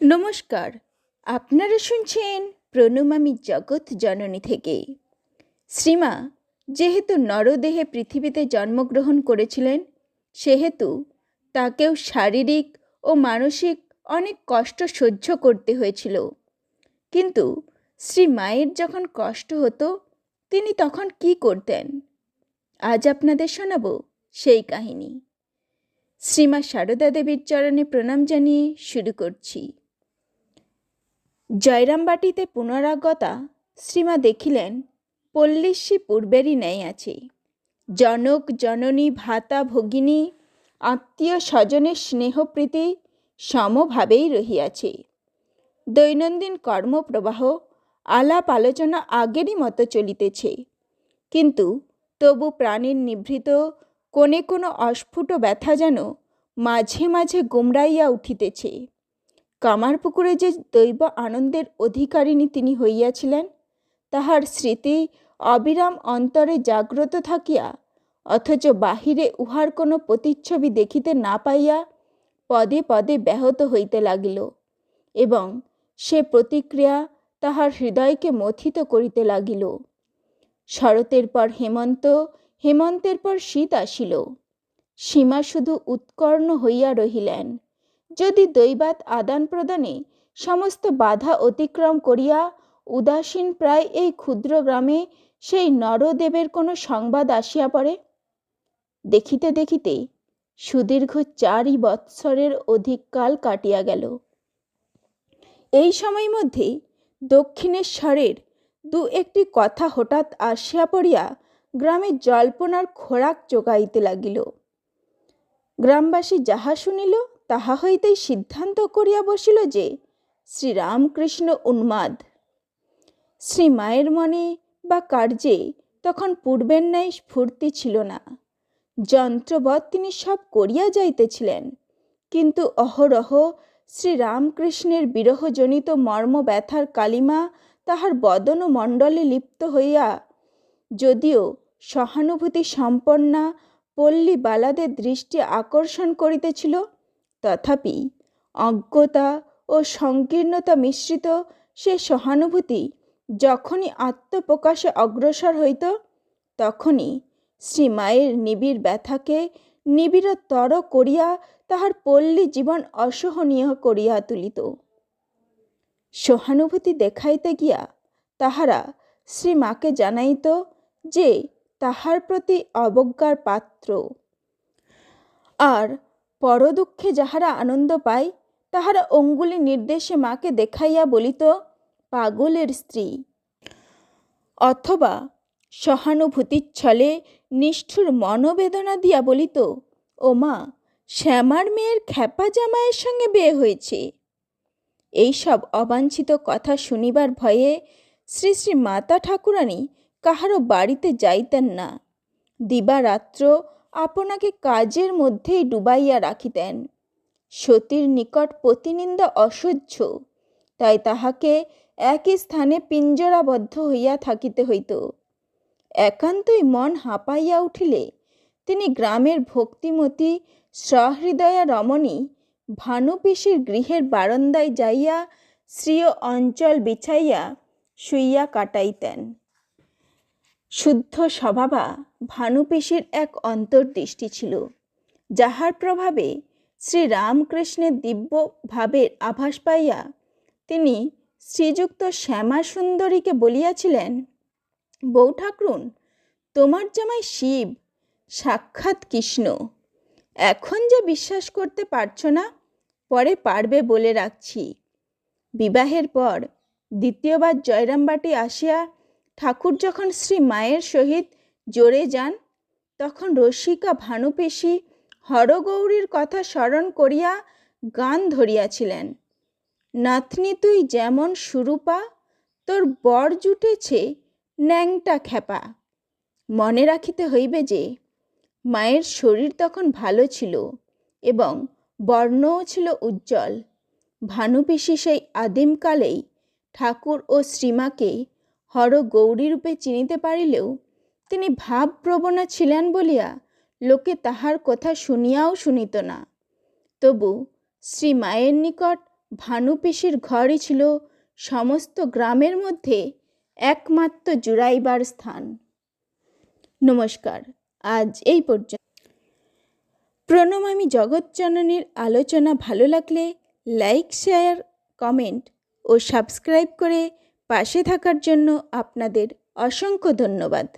নমস্কার, আপনারা শুনছেন প্রণমামী জগৎ জননী থেকে। শ্রীমা, যেহেতু নরদেহে পৃথিবীতে জন্মগ্রহণ করেছিলেন, সেহেতু তাকেও শারীরিক ও মানসিক অনেক কষ্ট সহ্য করতে হয়েছিল। কিন্তু শ্রী মায়ের যখন কষ্ট হতো, তিনি তখন কি করতেন? আজ আপনাদের শোনাবো সেই কাহিনী। শ্রীমা সারদা দেবীর চরণে প্রণাম জানিয়ে শুরু করছি। জয়রামবাটিতে পুনরাগতা, শ্রীমা দেখিলেন, পল্লীশ্রী পূর্বেরই ন্যায় আছে। জনক, জননী, ভাতা, ভগিনী, আত্মীয় স্বজনের স্নেহপ্রীতি সমভাবেই রহিয়াছে। দৈনন্দিন কর্মপ্রবাহ, আলাপ আলোচনা আগেরই মতো চলিতেছে। কিন্তু তবু প্রাণের নিভৃত, কোণে কোনো অস্ফুট ব্যথা যেন মাঝে মাঝে গুমরাইয়া উঠিতেছে। কামারপুকুরে যে দৈব আনন্দের অধিকারিণী তিনি হইয়াছিলেন, তাহার স্মৃতি অবিরাম অন্তরে জাগ্রত থাকিয়া, অথচ বাহিরে উহার কোনো প্রতিচ্ছবি দেখিতে না পাইয়া পদে পদে ব্যাহত হইতে লাগিল এবং সে প্রতিক্রিয়া তাহার হৃদয়কে মথিত করিতে লাগিল। শরতের পর হেমন্ত, হেমন্তের পর শীত আসিল। সীমা শুধু উৎকর্ণ হইয়া রহিলেন। যদি দৈবাত আদান প্রদানে সমস্ত বাধা অতিক্রম করিয়া উদাসীন প্রায় এই ক্ষুদ্র গ্রামে সেই নরদেবের কোনো সংবাদ আসিয়া পড়ে? দেখিতে দেখিতে সুদীর্ঘ চারি বৎসরের অধিক কাল কাটিয়া গেল। এই সময় মধ্যে দক্ষিণেশ্বরের দু একটি কথা হঠাৎ আসিয়া পড়িয়া গ্রামে জল্পনার খোরাক যোগাইতে লাগিল। গ্রামবাসী যাহা শুনিল তাহা হইতেই সিদ্ধান্ত করিয়া বসিল যে, শ্রীরামকৃষ্ণ উন্মাদ। শ্রী মায়ের মনে বা কার্যে তখন পূর্বের ন্যায় স্ফূর্তি ছিল না। যন্ত্রবৎ তিনি সব করিয়া যাইতেছিলেন, কিন্তু অহরহ শ্রীরামকৃষ্ণের বিরহজনিত মর্ম ব্যথার কালিমা তাহার বদন মণ্ডলে লিপ্ত হইয়া, যদিও সহানুভূতি সম্পন্না পল্লী বালাদের দৃষ্টি আকর্ষণ করিতেছিল তথাপি অজ্ঞতা ও সংকীর্ণতা মিশ্রিত সে সহানুভূতি যখনই আত্মপ্রকাশে অগ্রসর হইত, তখনই শ্রী মায়ের নিবিড় ব্যথাকে নিবিড়তর করিয়া তাহার পল্লী জীবন অসহনীয় করিয়া তুলিত। সহানুভূতি দেখাইতে গিয়া তাহারা শ্রী মাকে জানাইত যে তাহার প্রতি অবজ্ঞার পাত্র। আর পরদুঃখে যাহারা আনন্দ পায়, তাহারা অঙ্গুলি নির্দেশে মাকে দেখাইয়া বলিত, পাগলের স্ত্রী। অথবা সহানুভূতির ছলে নিষ্ঠুর মনোবেদনা দিয়া বলিত ও মা শ্যামার মেয়ের খ্যাপা জামাইয়ের সঙ্গে বিয়ে হয়েছে এইসব অবাঞ্ছিত কথা শুনিবার ভয়ে শ্রী শ্রী মাতা ঠাকুরানী কাহারও বাড়িতে যাইতেন না। দিবারাত্র আপনাকে কাজের মধ্যেই ডুবাইয়া রাখিতেন। সতীর নিকট প্রতিনিন্দা অসহ্য, তাই তাহাকে একই স্থানে পিঞ্জরাবদ্ধ হইয়া থাকিতে হইত। একান্তই মন হাঁপাইয়া উঠিলে, তিনি গ্রামের ভক্তিমতী সহৃদয়া রমণী ভানুপিসির গৃহের বারান্দায় যাইয়া শ্রীয় অঞ্চল বিছাইয়া শুইয়া কাটাইতেন। শুদ্ধ স্বভাবা ভানুপিসির এক অন্তর্দৃষ্টি ছিল, যাহার প্রভাবে শ্রী রামকৃষ্ণের দিব্য ভাবের আভাস পাইয়া তিনি শ্রীযুক্ত শ্যামা সুন্দরীকে বলিয়াছিলেন বউ ঠাকরুন তোমার জামাই শিব, সাক্ষাৎ কৃষ্ণ। এখন যে বিশ্বাস করতে পারছ না, পরে পারবে বলে রাখছি। বিবাহের পর দ্বিতীয়বার জয়রামবাটি আসিয়া ঠাকুর যখন শ্রী মায়ের সহিত জোরে যান, তখন রসিকা ভানুপেশী হরগৌরীর কথা স্মরণ করিয়া গান ধরিয়াছিলেন। নাতনি তুই যেমন সুরূপা, তোর বর জুটেছে ন্যাংটা খেপা মনে রাখিতে হইবে যে, মায়ের শরীর তখন ভালো ছিল এবং বর্ণও ছিল উজ্জ্বল। ভানুপিসি সেই আদিমকালেই ঠাকুর ও শ্রীমাকে হর গৌরীরূপে চিনিতে পারিলেও তিনি ভাবপ্রবণা ছিলেন বলিয়া লোকে তাহার কথা শুনিয়াও শুনিত না। তবু শ্রী মায়ের নিকট ভানুপিসির ঘরই ছিল সমস্ত গ্রামের মধ্যে একমাত্র জুড়াইবার স্থান। নমস্কার, আজ এই পর্যন্ত। প্রণমামী জগৎজননীর আলোচনা ভালো লাগলে লাইক, শেয়ার, কমেন্ট ও সাবস্ক্রাইব করে পাশে থাকার জন্য আপনাদের অসংখ্য ধন্যবাদ।